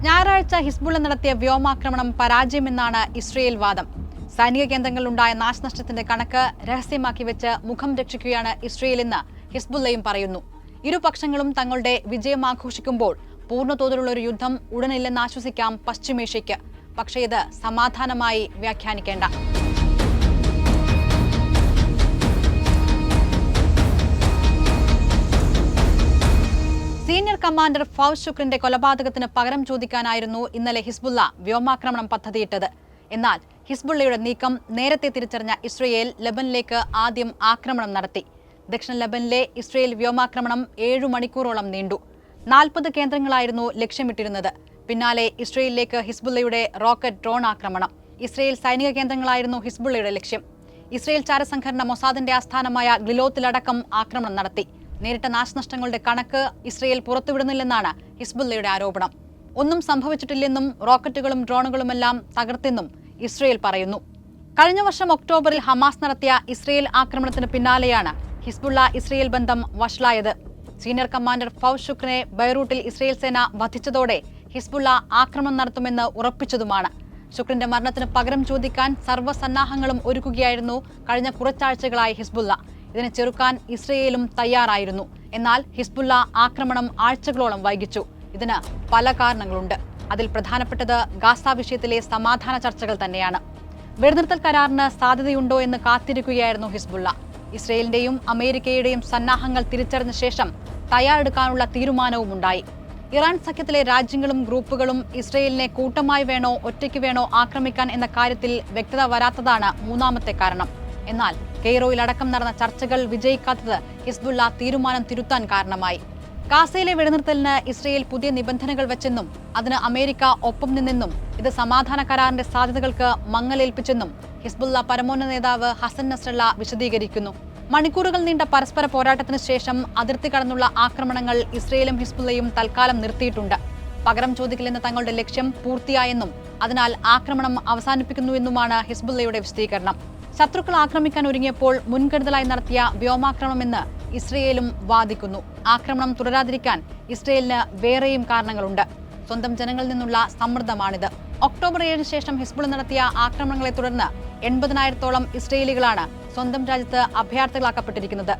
ഞായറാഴ്ച ഹിസ്ബുള്ള നടത്തിയ വ്യോമാക്രമണം പരാജയമെന്നാണ് ഇസ്രയേൽ വാദം. സൈനിക കേന്ദ്രങ്ങളിലുണ്ടായ നാശനഷ്ടത്തിന്റെ കണക്ക് രഹസ്യമാക്കി വെച്ച് മുഖം രക്ഷിക്കുകയാണ് ഇസ്രയേൽ എന്ന് ഹിസ്ബുള്ളയും പറയുന്നു. ഇരുപക്ഷങ്ങളും തങ്ങളുടെ വിജയം ആഘോഷിക്കുമ്പോൾ പൂർണതോതിലുള്ള ഒരു യുദ്ധം ഉടനില്ലെന്ന് ആശ്വസിക്കാം പശ്ചിമേഷ്യയ്ക്ക്. പക്ഷേ ഇത് സമാധാനമായി വ്യാഖ്യാനിക്കേണ്ട. കമാൻഡർ ഫൗസ് ശുക്രിന്റെ കൊലപാതകത്തിന് പകരം ചോദിക്കാനായിരുന്നു ഇന്നലെ ഹിസ്ബുള്ള വ്യോമാക്രമണം പദ്ധതിയിട്ടത്. എന്നാൽ ഹിസ്ബുള്ളയുടെ നീക്കം നേരത്തെ തിരിച്ചറിഞ്ഞ ഇസ്രയേൽ ലബനിലേക്ക് ആദ്യം ആക്രമണം നടത്തി. ദക്ഷിണ ലബനിലെ ഇസ്രയേൽ വ്യോമാക്രമണം ഏഴു മണിക്കൂറോളം നീണ്ടു. നാൽപ്പത് കേന്ദ്രങ്ങളായിരുന്നു ലക്ഷ്യമിട്ടിരുന്നത്. പിന്നാലെ ഇസ്രയേലിലേക്ക് ഹിസ്ബുള്ളയുടെ റോക്കറ്റ് ഡ്രോൺ ആക്രമണം. ഇസ്രയേൽ സൈനിക കേന്ദ്രങ്ങളായിരുന്നു ഹിസ്ബുള്ളയുടെ ലക്ഷ്യം. ഇസ്രയേൽ ചാരസംഘടന മൊസാദിന്റെ ആസ്ഥാനമായ ഗ്ലിലോത്തിലടക്കം ആക്രമണം നടത്തി. നേരിട്ട നാശനഷ്ടങ്ങളുടെ കണക്ക് ഇസ്രയേൽ പുറത്തുവിടുന്നില്ലെന്നാണ് ഹിസ്ബുല്ലയുടെ ആരോപണം. ഒന്നും സംഭവിച്ചിട്ടില്ലെന്നും റോക്കറ്റുകളും ഡ്രോണുകളുമെല്ലാം തകർത്തെന്നും ഇസ്രയേൽ പറയുന്നു. കഴിഞ്ഞ വർഷം ഒക്ടോബറിൽ ഹമാസ് നടത്തിയ ഇസ്രയേൽ ആക്രമണത്തിന് പിന്നാലെയാണ് ഹിസ്ബുള്ള ഇസ്രയേൽ ബന്ധം വഷളായത്. സീനിയർ കമാൻഡർ ഫൗസ് ശുക്രനെ ബൈറൂട്ടിൽ ഇസ്രയേൽ സേന വധിച്ചതോടെ ഹിസ്ബുള്ള ആക്രമണം നടത്തുമെന്ന് ഉറപ്പിച്ചതുമാണ്. ശുക്രന്റെ മരണത്തിന് പകരം ചോദിക്കാൻ സർവസന്നാഹങ്ങളും ഒരുക്കുകയായിരുന്നു കഴിഞ്ഞ കുറച്ചാഴ്ചകളായി ഹിസ്ബുള്ള. ഇതിനെ ചെറുക്കാൻ ഇസ്രയേലും തയ്യാറായിരുന്നു. എന്നാൽ ഹിസ്ബുള്ള ആക്രമണം ആഴ്ചകളോളം വൈകിച്ചു. ഇതിന് പല കാരണങ്ങളുണ്ട്. അതിൽ പ്രധാനപ്പെട്ടത് ഗാസ വിഷയത്തിലെ സമാധാന ചർച്ചകൾ തന്നെയാണ്. വെടിനിർത്തൽ കരാറിന് സാധ്യതയുണ്ടോ എന്ന് കാത്തിരിക്കുകയായിരുന്നു ഹിസ്ബുള്ള ഇസ്രയേലിന്റെയും അമേരിക്കയുടെയും സന്നാഹങ്ങൾ തിരിച്ചറിഞ്ഞ ശേഷം തയ്യാറെടുക്കാനുള്ള തീരുമാനവും ഉണ്ടായി. ഇറാൻ സഖ്യത്തിലെ രാജ്യങ്ങളും ഗ്രൂപ്പുകളും ഇസ്രയേലിനെ കൂട്ടമായി വേണോ ഒറ്റയ്ക്ക് വേണോ ആക്രമിക്കാൻ എന്ന കാര്യത്തിൽ വ്യക്തത വരാത്തതാണ് മൂന്നാമത്തെ കാരണം. എന്നാൽ കെയ്റോയിലടക്കം നടന്ന ചർച്ചകൾ വിജയിക്കാത്തത് ഹിസ്ബുള്ള തീരുമാനം തിരുത്താൻ കാരണമായി. ഗാസയിലെ വെടിനിർത്തലിന് ഇസ്രയേൽ പുതിയ നിബന്ധനകൾ വെച്ചെന്നും അതിന് അമേരിക്ക ഒപ്പം നിന്നെന്നും ഇത് സമാധാന കരാറിന്റെ സാധ്യതകൾക്ക് മങ്ങലേൽപ്പിച്ചെന്നും ഹിസ്ബുള്ള പരമോന്നത നേതാവ് ഹസൻ നസ്രല്ല വിശദീകരിക്കുന്നു. മണിക്കൂറുകൾ നീണ്ട പരസ്പര പോരാട്ടത്തിന് ശേഷം അതിർത്തി കടന്നുള്ള ആക്രമണങ്ങൾ ഇസ്രയേലും ഹിസ്ബുള്ളയും തൽക്കാലം നിർത്തിയിട്ടുണ്ട്. പകരം ചോദിക്കില്ലെന്ന തങ്ങളുടെ ലക്ഷ്യം പൂർത്തിയായെന്നും അതിനാൽ ആക്രമണം അവസാനിപ്പിക്കുന്നുവെന്നുമാണ് ഹിസ്ബുള്ളയുടെ വിശദീകരണം. ശത്രുക്കൾ ആക്രമിക്കാൻ ഒരുങ്ങിയപ്പോൾ മുൻകരുതലായി നടത്തിയ വ്യോമാക്രമണമെന്ന് ഇസ്രയേലും വാദിക്കുന്നു. ആക്രമണം തുടരാതിരിക്കാൻ ഇസ്രയേലിന് വേറെയും കാരണങ്ങളുണ്ട്. സ്വന്തം ജനങ്ങളിൽ നിന്നുള്ള സമ്മർദ്ദമാണിത്. ഒക്ടോബർ ഏഴിന് ശേഷം ഹിസ്ബുൾ നടത്തിയ ആക്രമണങ്ങളെ തുടർന്ന് എൺപതിനായിരത്തോളം ഇസ്രയേലികളാണ് സ്വന്തം രാജ്യത്ത് അഭയാർത്ഥികളാക്കപ്പെട്ടിരിക്കുന്നത്.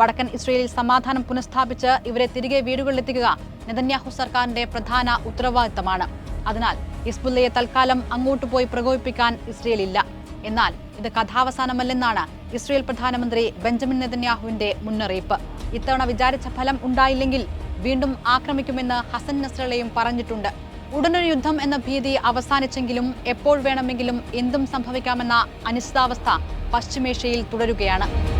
വടക്കൻ ഇസ്രയേലിൽ സമാധാനം പുനഃസ്ഥാപിച്ച് ഇവരെ തിരികെ വീടുകളിലെത്തിക്കുക നെതന്യാഹു സർക്കാരിന്റെ പ്രധാന ഉത്തരവാദിത്തമാണ്. അതിനാൽ ഹിസ്ബുള്ളയെ തൽക്കാലം അങ്ങോട്ട് പോയി പ്രകോപിപ്പിക്കാൻ ഇസ്രയേൽ ഇല്ല എന്നാൽ ഇത് കഥാവസാനമല്ലെന്നാണ് ഇസ്രയേൽ പ്രധാനമന്ത്രി ബെഞ്ചമിൻ നെതന്യാഹുവിന്റെ മുന്നറിയിപ്പ്. ഇത്തവണ വിചാരിച്ച ഫലം ഉണ്ടായില്ലെങ്കിൽ വീണ്ടും ആക്രമിക്കുമെന്ന് ഹസൻ നസ്രളയും പറഞ്ഞിട്ടുണ്ട്. ഉടനൊരു യുദ്ധം എന്ന ഭീതി അവസാനിച്ചെങ്കിലും എപ്പോൾ വേണമെങ്കിലും എന്തും സംഭവിക്കാമെന്ന അനിശ്ചിതാവസ്ഥ പശ്ചിമേഷ്യയിൽ തുടരുകയാണ്.